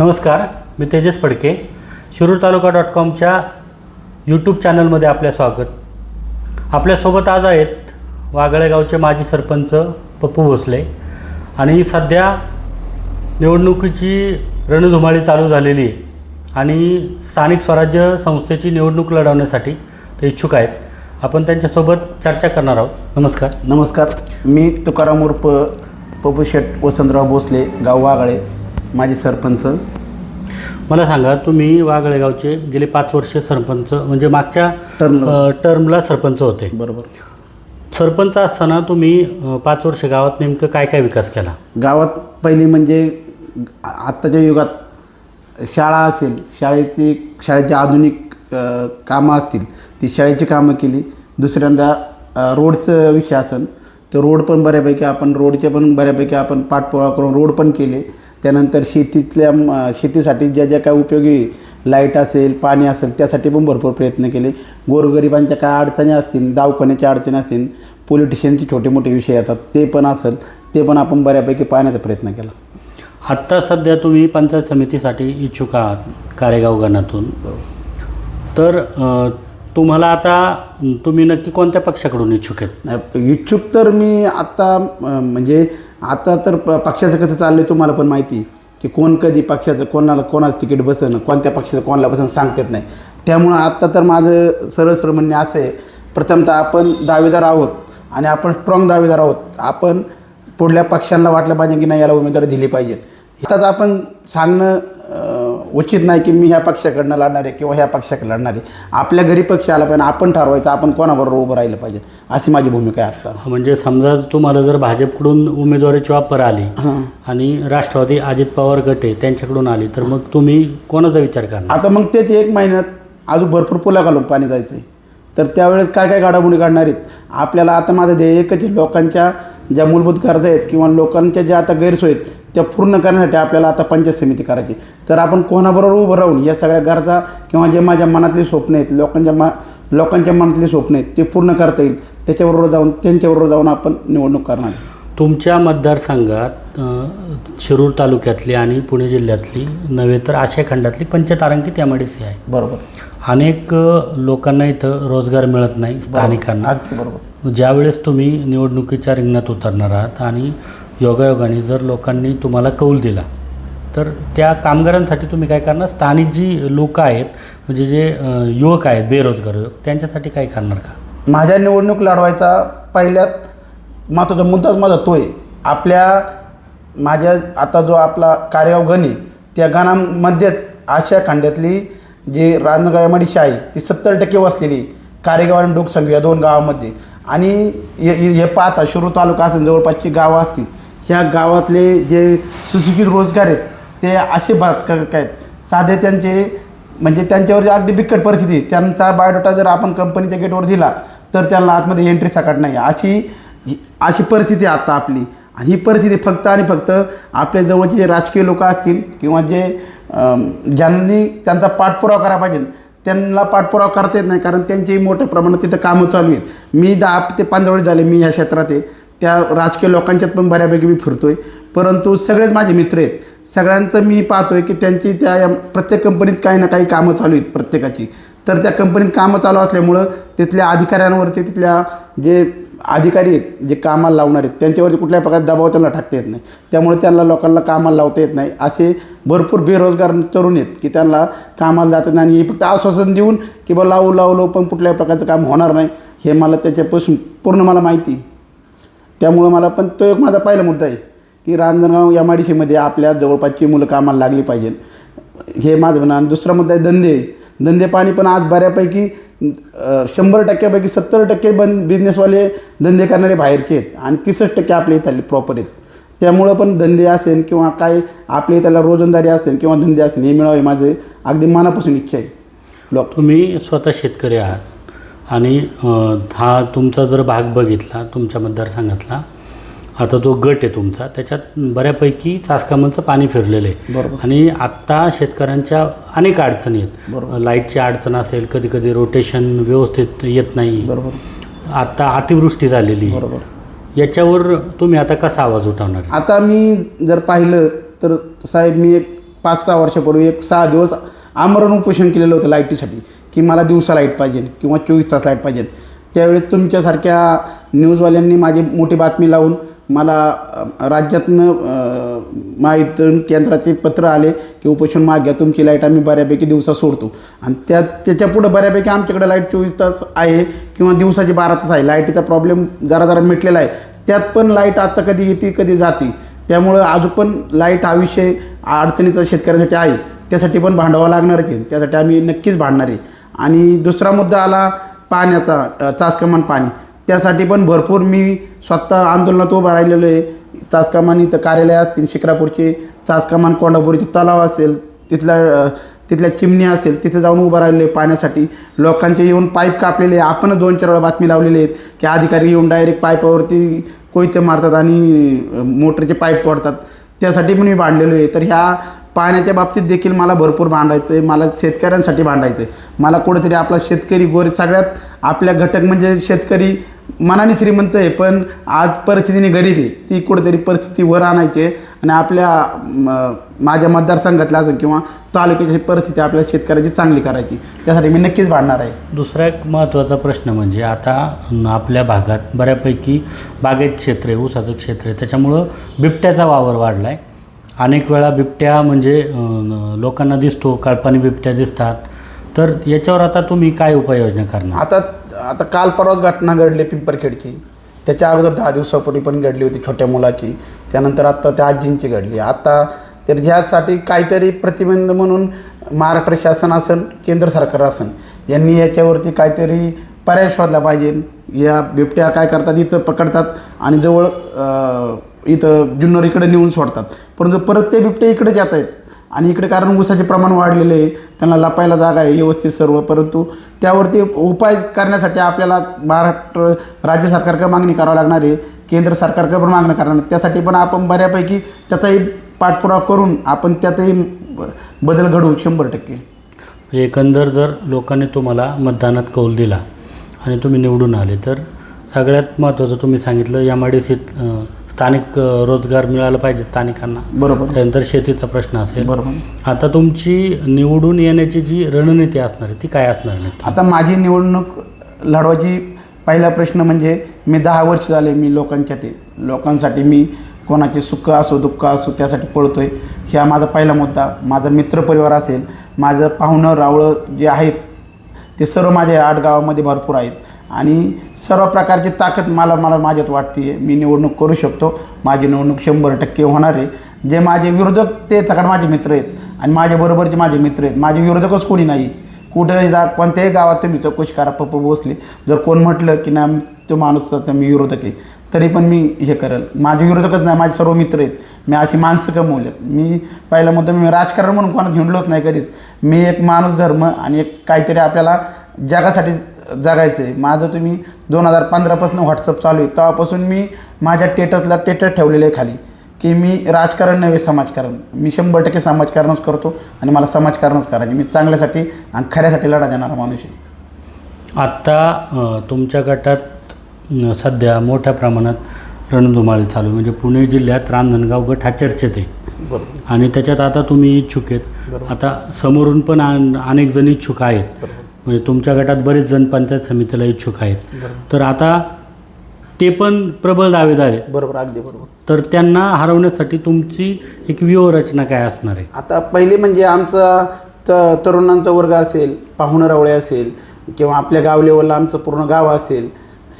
नमस्कार मी तेजस फडके शिरूर तालुका डॉट कॉमच्या यूट्यूब चॅनलमध्ये आपल्या स्वागत. आपल्यासोबत आज आहेत वागळेगावचे माजी सरपंच पप्पू भोसले आणि सध्या निवडणुकीची रणधुमाळी चालू झालेली आहे आणि स्थानिक स्वराज्य संस्थेची निवडणूक लढवण्यासाठी ते इच्छुक आहेत. आपण त्यांच्यासोबत चर्चा करणार आहोत. नमस्कार. नमस्कार. मी तुकाराम उर्फ शेट वसंतराव भोसले गाव वागळे. माझे सरपंच. मला सांगा तुम्ही वागळे गावचे गेले पाच वर्ष सरपंच म्हणजे मागच्या टर्म अ, टर्मला सरपंच होते. बरोबर. सरपंच असताना तुम्ही अ, पाच वर्ष गावात नेमकं काय काय विकास केला? गावात पहिली म्हणजे आ- आत्ताच्या युगात शाळा असेल शाळेची शाळेची आधुनिक अ, कामं असतील ती शाळेची कामं केली. दुसऱ्यांदा अ, रोडचं विषय असेल तर रोड पण बऱ्यापैकी आपण रोडचे पण बऱ्यापैकी आपण पाठपुरावा करून रोड पण केले. त्यानंतर शेतीतल्या शेतीसाठी ज्या ज्या काय उपयोगी लाइट असेल पाणी असेल त्यासाठी पण भरपूर प्रयत्न केले. गोरगरिबांच्या काय अडचणी असतील दवाखान्याच्या अडचणी असतील पोलिटिशियनचे छोटे मोठे विषय येतात ते पण असेल ते पण आपण बऱ्यापैकी पाहण्याचा प्रयत्न केला. आत्ता सध्या तुम्ही पंचायत समितीसाठी इच्छुक आहात कारेगाव गणातून. तर तुम्हाला आता तुम्ही नक्की कोणत्या पक्षाकडून इच्छुक आहेत? इच्छुक तर मी आत्ता म्हणजे आता तर प पक्षाचं कसं चाललं आहे तुम्हाला पण माहिती की कोण कधी पक्षाचं कोणाला कोणाचं तिकीट बसन कोणत्या पक्षाचं कोणाला बसन सांगता येत नाही. त्यामुळं आत्ता तर माझं सरळ सरळ म्हणणे असं आहे प्रथमतः आपण दावेदार आहोत आणि आपण स्ट्रॉंग दावेदार आहोत. आपण पुढल्या पक्षांना वाटलं पाहिजे की नाही याला उमेदवारी दिली पाहिजे. आताच आपण सांगणं उचित नाही की मी ह्या पक्षाकडनं लढणार आहे किंवा ह्या पक्षाकडे लढणार आहे. आपल्या घरी पक्ष आला पाहिजे आपण ठरवायचं आपण कोणाबरोबर उभं राहिलं पाहिजे. अशी माझी भूमिका आहे आत्ता म्हणजे समजा तुम्हाला जर भाजपकडून उमेदवारीची ऑफर आली आणि राष्ट्रवादी अजित पवार गटे त्यांच्याकडून आली तर मग तुम्ही कोणाचा विचार करणार? आता मग तेच एक महिन्यात अजून भरपूर पुला घालून पाणी जायचं आहे तर त्यावेळेस काय काय घडामोडी काढणार आहेत? आपल्याला आता माझं ध्येय एकच लोकांच्या ज्या मूलभूत गरजा आहेत किंवा लोकांच्या ज्या आता गैरसोयी आहेत त्या पूर्ण करण्यासाठी आपल्याला आता पंचायत समिती करायची. तर आपण कोणाबरोबर उभं राहून या सगळ्या गरजा किंवा जे माझ्या मनातली स्वप्न आहेत लोकांच्या मा लोकांच्या मनातली स्वप्न आहेत ते पूर्ण करता येईल. त्याच्याबरोबर जाऊन त्यांच्याबरोबर जाऊन आपण निवडणूक करणार. तुमच्या मतदारसंघात शिरूर तालुक्यातली आणि पुणे जिल्ह्यातली नव्हे तर आशिया खंडातली पंचतारांकित एम आय सी आहे. बरोबर. अनेक लोकांना इथं रोजगार मिळत नाही स्थानिकांना. बरोबर. ज्यावेळेस तुम्ही निवडणुकीच्या रिंगणात उतरणार आहात आणि योगायोगाने जर लोकांनी तुम्हाला कौल दिला तर त्या कामगारांसाठी तुम्ही काय करणार? स्थानिक जी लोक आहेत म्हणजे जे युवक आहेत बेरोजगार युवक त्यांच्यासाठी काय करणार का? माझ्या निवडणूक लढवायचा पहिल्यात महत्त्वाचा मुद्दाच माझा तो आहे आपल्या माझ्या आता जो आपला कार्यगाव गण आहे त्या गणामध्येच आशिया खंड्यातली जी राजनगाव एमाडीशी आहे ती सत्तर टक्के वसलेली आहे. कारेगाव आणि डोकसंघ या दोन गावामध्ये. आणि हे पाहता शिरूर तालुका असेल जवळपासची गावं असतील ह्या गावातले जे सुशिक्षित रोजगार आहेत ते असे भाग आहेत. साधे त्यांचे म्हणजे त्यांच्यावर जे अगदी बिकट परिस्थिती त्यांचा बायोडाटा जर आपण कंपनीच्या गेटवर दिला तर त्यांना आतमध्ये एंट्री साकट नाही. अशी अशी परिस्थिती आहे आत्ता आपली. आणि ही परिस्थिती फक्त आणि फक्त आपल्या जवळचे जे राजकीय लोक असतील किंवा जे ज्यांनी त्यांचा पाठपुरावा करा पाहिजे त्यांना पाठपुरावा करता येत नाही कारण त्यांचेही मोठ्या प्रमाणात तिथं कामं चालू आहेत. मी दहा ते पंधरा वेळ झाले मी ह्या क्षेत्रात आहे. त्या राजकीय लोकांच्यात पण बऱ्यापैकी मी फिरतो आहे परंतु सगळेच माझे मित्र आहेत. सगळ्यांचं मी पाहतो आहे की त्यांची त्या प्रत्येक कंपनीत काही ना काही कामं चालू आहेत प्रत्येकाची. तर त्या कंपनीत कामं चालू असल्यामुळं तिथल्या अधिकाऱ्यांवरती तिथल्या जे अधिकारी आहेत जे कामाला लावणार आहेत त्यांच्यावरती कुठल्याही प्रकारे दबाव त्यांना टाकता येत नाही. त्यामुळे त्यांना लोकांना कामाला लावता येत नाही. असे भरपूर बेरोजगार तरुण आहेत की त्यांना कामाला जात नाही आणि हे फक्त आश्वासन देऊन की बा लावू लावलो पण कुठल्याही प्रकारचं काम होणार नाही हे मला त्याच्यापासून पूर्ण मला माहिती त्यामुळं मला पण तो एक माझा पहिला मुद्दा आहे की रांजणगाव एम आय डी सीमध्ये आपल्या जवळपासची मुलं कामाला लागली पाहिजे हे माझं म्हणा आणि दुसरा मुद्दा आहे धंदे. धंदे पाणी पण आज बऱ्यापैकी शंभर टक्क्यापैकी सत्तर टक्के बंद बिझनेसवाले धंदे करणारे बाहेरचे आहेत आणि तीसच टक्के आपल्या इथले प्रॉपर आहेत. त्यामुळं पण धंदे असेल किंवा काय आपले इथला रोजंदारी असेल किंवा धंदे असेल हे मिळावे माझे अगदी मनापासून इच्छा आहे. लोक तुम्ही स्वतः शेतकरी आहात आणि हा तुमचा जर भाग बघितला तुमच्या मतदारसंघातला आता जो गट आहे तुमचा त्याच्यात बऱ्यापैकी चासकामांचं पाणी फिरलेलं आहे. बरोबर. आणि आत्ता शेतकऱ्यांच्या अनेक अडचणी आहेत. बरोबर. लाईटची अडचण असेल कधी कधी रोटेशन व्यवस्थित येत नाही. बरोबर. आता अतिवृष्टी झालेली आहे. बरोबर. याच्यावर तुम्ही आता कसा आवाज उठवणार? आता मी जर पाहिलं तर साहेब मी एक पाच सहा वर्षापूर्वी एक सहा दिवस आमरण उपोषण केलेलं होतं लाईटीसाठी की मला दिवसा लाइट पाहिजे किंवा चोवीस तास लाइट पाहिजे. त्यावेळेस तुमच्यासारख्या न्यूजवाल्यांनी माझी मोठी बातमी लावून मला राज्यातनं अ, माहिती केंद्राचे पत्र आले की उपोषण माग घ्या तुमची लाइट आम्ही बऱ्यापैकी दिवसा सोडतो. आणि त्या त्याच्यापुढं बऱ्यापैकी आमच्याकडे लाइट चोवीस तास आहे किंवा दिवसाची बारा तास आहे. लाईटीचा प्रॉब्लेम जरा जरा मिटलेला आहे. त्यात पण लाइट आता कधी येते कधी जाते. त्यामुळं अजून पण लाइट हा विषय अडचणीचा शेतकऱ्यांसाठी आहे. त्यासाठी पण भांडावं लागणार की त्यासाठी आम्ही नक्कीच भांडणार आहे. आणि दुसरा मुद्दा आला पाण्याचा अ, चासकमान पाणी. त्यासाठी पण भरपूर मी स्वतः आंदोलनात उभं राहिलेलो आहे. चासकमान इथं कार्यालय असतील शिक्रापूरचे चासकमान कोंडापूरचे तलाव असेल तिथल्या तिथल्या चिमण्या असेल तिथे जाऊन उभं राहिलेलो आहे पाण्यासाठी लोकांचे येऊन पाईप कापलेले आहे. आपण दोन चार वेळा बातमी लावलेली आहेत की अधिकारी येऊन डायरेक्ट पाईपावरती कोयते मारतात आणि मोटरचे पाईप तोडतात. त्यासाठी पण मी भांडलेलो आहे. तर ह्या पाण्याच्या बाबतीत देखील मला भरपूर भांडायचं आहे. मला शेतकऱ्यांसाठी भांडायचं आहे. मला कुठेतरी आपला शेतकरी गोरे सगळ्यात आपल्या घटक म्हणजे शेतकरी मनाने श्रीमंत आहे पण आज परिस्थितीने गरीब आहे. ती कुठेतरी परिस्थिती वर आणायची आहे आणि आपल्या म, माझ्या मतदारसंघातल्या असं किंवा तालुक्याची परिस्थिती आपल्या शेतकऱ्याची चांगली करायची. त्यासाठी मी नक्कीच भांडणार आहे. दुसरा एक महत्त्वाचा प्रश्न म्हणजे आता आपल्या भागात बऱ्यापैकी बागेत क्षेत्र आहे ऊसाचं क्षेत्र आहे. त्याच्यामुळं बिबट्याचा वावर वाढला आहे अनेक वेळा बिबट्या म्हणजे लोकांना दिसतो काल्पनिक बिबट्या दिसतात. तर याच्यावर आता तुम्ही काय उपाययोजना करणार? आता आता काल परवाच घटना घडली पिंपरखेडची. त्याच्या अगोदर दहा दिवसापूर्वी पण घडली होती छोट्या मुलाची. त्यानंतर आत्ता त्या आजींची घडली. आता तर ह्यासाठी काहीतरी प्रतिबंध म्हणून महाराष्ट्र शासन असन केंद्र सरकार असन यांनी याच्यावरती काहीतरी पर्याय शोधला पाहिजे. या बिबट्या काय करतात इथं पकडतात आणि जवळ इथं जुन्नर इकडे नेऊन सोडतात. परंतु परत ते बिबटे इकडेच येत आहेत आणि इकडे कारण ऊसाचे प्रमाण वाढलेले आहे त्यांना लपायला जागा आहे व्यवस्थित सर्व परंतु त्यावरती उपाय करण्यासाठी आपल्याला महाराष्ट्र राज्य सरकारकडे मागणी करावी लागणार आहे केंद्र सरकारकडे पण मागणी करणार त्यासाठी पण आपण बऱ्यापैकी त्याचाही पाठपुरावा करून आपण त्यातही बदल घडवू शंभर टक्के. म्हणजे एकंदर जर लोकांनी तुम्हाला मतदानात कौल दिला आणि तुम्ही निवडून आले तर सगळ्यात महत्त्वाचं तुम्ही सांगितलं एम आय डी सीत स्थानिक अं, रोजगार मिळाला पाहिजे स्थानिकांना. बरोबर. त्यानंतर शेतीचा प्रश्न असेल. बरोबर. आता तुमची निवडून येण्याची जी रणनीती असणार आहे ती काय असणार नक्की? आता माझी निवडणूक लढवायची पहिला प्रश्न म्हणजे मी दहा वर्ष झाले मी लोकांच्या ते लोकांसाठी मी कोणाचे सुख असो दुःख असो त्यासाठी पळतोय. ह्या माझा पहिला मुद्दा. माझा मित्रपरिवार असेल माझं पाहुणं रावळं जे आहेत ते सर्व माझ्या आठ गावामध्ये भरपूर आहेत. आणि सर्व प्रकारची ताकद मला मला माझ्यात वाटते. मी निवडणूक करू शकतो. माझी निवडणूक शंभर टक्के होणार आहे. जे माझे विरोधक ते सगळं माझे मित्र आहेत. आणि माझ्याबरोबरचे माझे मित्र आहेत. माझे विरोधकच कोणी नाही. कुठेही जा कोणत्याही गावात तुम्ही चौकशी करा पप्पू बसले जर कोण म्हटलं की ना तो माणूस मी विरोधक आहे. तरी पण मी हे करेल. माझे विरोधकच नाही. माझे सर्व मित्र आहेत. मी अशी माणसं कमवलेत. मी पहिला मुद्दा मी राजकारण म्हणून कोणाला हिंडलोच नाही कधीच. मी एक माणूस धर्म आणि एक काहीतरी आपल्याला जगासाठी जगायचं आहे माझं तुम्ही दोन हजार पंधरापासून व्हॉट्सअप चालू आहे. तेव्हापासून मी माझ्या टेटसला टेटर ठेवलेलं आहे खाली की मी राजकारण नव्हे समाजकारण. मी शंभर टक्के समाजकारणच करतो आणि मला समाजकारणच करायचे. मी चांगल्यासाठी आणि खऱ्यासाठी लढा देणारा माणूस आहे. आत्ता तुमच्या गटात सध्या मोठ्या प्रमाणात रणधुमाळी चालू. म्हणजे पुणे जिल्ह्यात रांजणगाव गट हा चर्चेत आहे. आणि त्याच्यात आता तुम्ही इच्छुक आहेत. आता समोरून पण अन- अनेक जण इच्छुक आहेत. म्हणजे तुमच्या गटात बरेच जण पंचायत समितीला इच्छुक आहेत. तर आता ते पण प्रबळ दावेदार आहेत. बरोबर अगदी बरोबर. तर त्यांना हरवण्यासाठी तुमची एक व्यूहरचना काय असणार आहे? आता पहिले म्हणजे आमचा त तरुणांचा वर्ग असेल पाहुणरावळे असेल किंवा आपल्या गाव लेवलला आमचं पूर्ण गाव असेल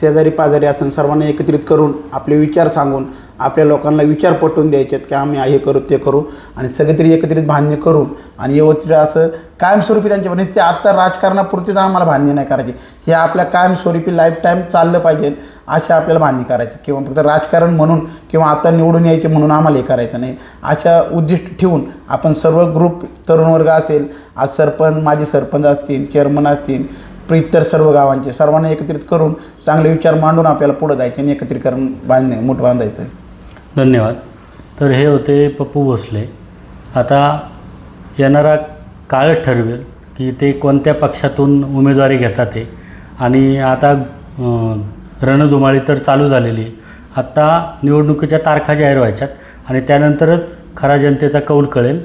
शेजारी पाजारी असेल सर्वांना एकत्रित करून आपले विचार सांगून आपल्या लोकांना विचार पटवून द्यायचे आहेत की आम्ही हे करू ते करू आणि सगळेतरी एकत्रित भांडणी करून आणि व्यवस्थित असं कायमस्वरूपी त्यांच्या म्हणजे ते आत्ता राजकारणापुरतीच आम्हाला भांडणी नाही करायची. हे आपल्या कायमस्वरूपी लाईफ टाईम चाललं पाहिजे अशा आपल्याला बांधणी करायची. किंवा फक्त राजकारण म्हणून किंवा आता निवडून यायचे म्हणून आम्हाला हे करायचं नाही. अशा उद्दिष्ट ठेवून आपण सर्व ग्रुप तरुण वर्ग असेल आज सरपंच माजी सरपंच असतील चेअरमन असतील इतर सर्व गावांचे सर्वांना एकत्रित करून चांगले विचार मांडून आपल्याला पुढं जायचे आणि एकत्रीकरण बांधणे मोठ बांधायचं. धन्यवाद. तर हे होते पप्पू भोसले. आता येणारा काळ ठरवेल की ते कोणत्या पक्षातून उमेदवारी घेतात ते आणि आता रणधुमाळी तर चालू झालेली आहे. आत्ता निवडणुकीच्या तारखा जाहीर व्हायच्यात आणि त्यानंतरच खरा जनतेचा कौल कळेल.